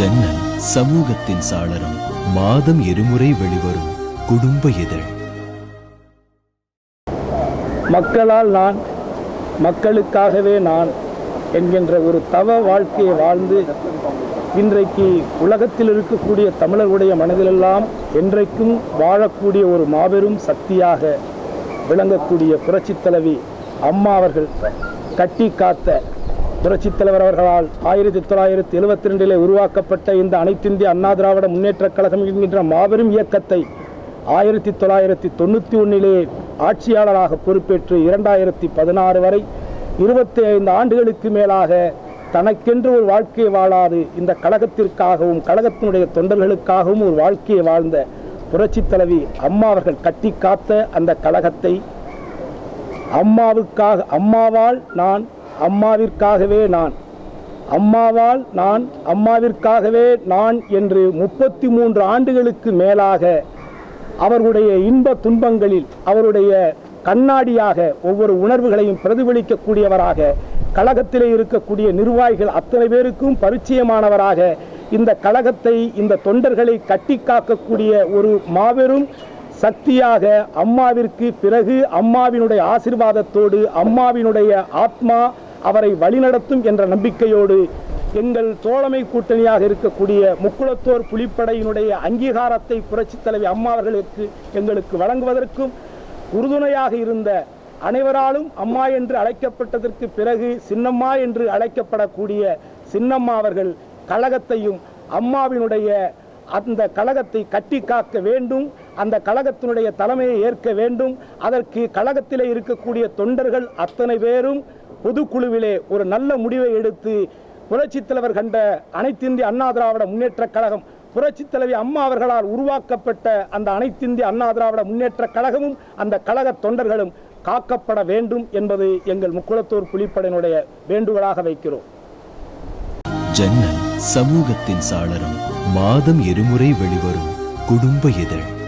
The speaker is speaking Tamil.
ஜன்னல் சமூகத்தின் சாளரம் மாதம் இருமுறை வெளிவரும் குடும்ப இதழ். மக்களால் நான் மக்களுக்காகவே நான் என்கின்ற ஒரு தவ வாழ்க்கையை வாழ்ந்து இன்றைக்கு உலகத்தில் இருக்கக்கூடிய தமிழர்களுடைய மனதிலெல்லாம் என்றைக்கும் வாழக்கூடிய ஒரு மாபெரும் சக்தியாக விளங்கக்கூடிய புரட்சித் தலைவி அம்மா அவர்கள் கட்டி காத்த புரட்சித் தலைவர் அவர்களால் ஆயிரத்தி தொள்ளாயிரத்தி எழுபத்தி ரெண்டிலே உருவாக்கப்பட்ட இந்த அனைத்திந்திய அண்ணா திராவிட முன்னேற்றக் கழகம் என்கின்ற மாபெரும் இயக்கத்தை ஆயிரத்தி தொள்ளாயிரத்தி தொண்ணூற்றி ஒன்றிலே ஆட்சியாளராக பொறுப்பேற்று இரண்டாயிரத்தி பதினாறு வரை இருபத்தி ஐந்து ஆண்டுகளுக்கு மேலாக தனக்கென்று ஒரு வாழ்க்கையை வாழாது இந்த கழகத்திற்காகவும் கழகத்தினுடைய தொண்டர்களுக்காகவும் ஒரு வாழ்க்கையை வாழ்ந்த புரட்சித் தலைவி அம்மா அவர்கள் கட்டி காத்த அந்த கழகத்தை அம்மாவுக்காக அம்மாவால் நான் அம்மாவிற்காகவே நான். அம்மாவால் நான் அம்மாவிற்காகவே நான் என்று முப்பத்தி மூன்று ஆண்டுகளுக்கு மேலாக அவர்களுடைய இன்ப துன்பங்களில் அவருடைய கண்ணாடியாக ஒவ்வொரு உணர்வுகளையும் பிரதிபலிக்கக்கூடியவராக கழகத்திலே இருக்கக்கூடிய நிர்வாகிகள் அத்தனை பேருக்கும் பரிச்சயமானவராக இந்த கழகத்தை இந்த தொண்டர்களை கட்டி காக்கக்கூடிய ஒரு மாபெரும் சக்தியாக அம்மாவிற்கு பிறகு அம்மாவினுடைய ஆசிர்வாதத்தோடு அம்மாவினுடைய ஆத்மா அவரை வழிநடத்தும் என்ற நம்பிக்கையோடு எங்கள் தோழமை கூட்டணியாக இருக்கக்கூடிய முக்குளத்தோர் புலிப்படையினுடைய அங்கீகாரத்தை புரட்சித் தலைவி அம்மா அவர்களுக்கு எங்களுக்கு வழங்குவதற்கும் உறுதுணையாக இருந்த அனைவராலும் அம்மா என்று அழைக்கப்பட்டதற்கு பிறகு சின்னம்மா என்று அழைக்கப்படக்கூடிய சின்னம்மா அவர்கள் கழகத்தையும் அம்மாவினுடைய அந்த கழகத்தை கட்டி காக்க வேண்டும் அந்த கழகத்தினுடைய தலைமையை ஏற்க வேண்டும். அதற்கு கழகத்திலே இருக்கக்கூடிய தொண்டர்கள் அத்தனை பேரும் பொதுக்குழுவிலே ஒரு நல்ல முடிவை எடுத்து புரட்சித் தலைவர் கண்ட அனைத்திந்திய அண்ணா திராவிட முன்னேற்றக் கழகம் புரட்சித் தலைவி அம்மா அவர்களால் உருவாக்கப்பட்ட அந்த அனைத்திந்திய அண்ணா திராவிட முன்னேற்றக் கழகமும் அந்த கழக தொண்டர்களும் காக்கப்பட வேண்டும் என்பது எங்கள் முக்குளத்தூர் புலிப்படையினுடைய வேண்டுகோளாக வைக்கிறோம். ஜன்னல் சமூகத்தின் சாளரம் மாதம் இருமுறை வெளிவரும் குடும்ப இதழ்.